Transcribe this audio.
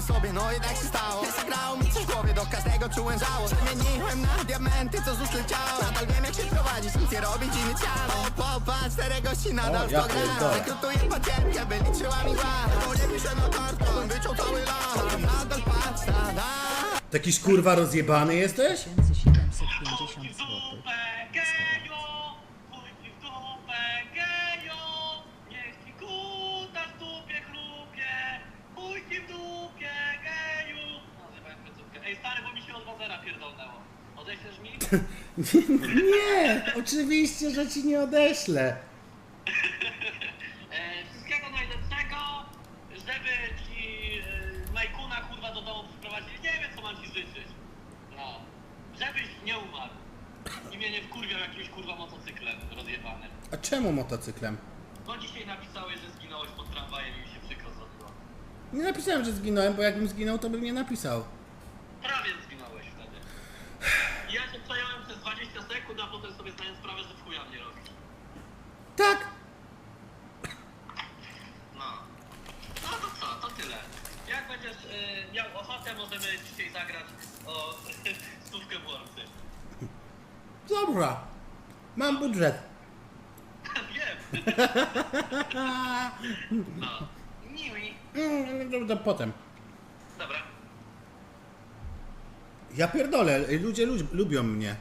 w sobie, no i tak się stało. Nie zagrało mi coś w głowie, do każdego czułem żało Zmieniłem na diamenty, co z ust leciało. Nadal wiem jak się prowadzić, nic nie robić i mieć ciało Popatrz, cztery gości nadal O, w ja to gra. pierdolę. Rekrutuję pacjentkę, by liczyła mi głaz Bo nie piszę na kartę, wyciął cały las. Nadal patrz na nas Ty jakiś kurwa rozjebany jesteś? 1750 zł. Odeślesz mi? Nie, oczywiście, że ci nie odeślę. E, wszystkiego najlepszego, żeby ci e, Majkuna kurwa do domu przyprowadzić. Nie wiem co mam ci życzyć. No. Żebyś nie umarł. I mnie nie wkurwiał jakimś kurwa motocyklem rozjebanym. A czemu motocyklem? No dzisiaj napisałeś, że zginąłeś pod tramwajem i mi się przykro zrobiło. Nie napisałem, że zginąłem, bo jakbym zginął, to bym nie napisał. Prawie zginąłeś wtedy. I ja cię przejąłem przez 20 sekund, a potem sobie zdałem sprawę, że w chuja mnie robisz. Tak! No. No to co, to tyle. Jak będziesz y, miał ochotę, możemy dzisiaj zagrać o stówkę w łące. Dobra. Mam budżet. Wiem. no. Miły. Mm, to, to potem. Dobra. Ja pierdolę, ludzie lu lubią mnie.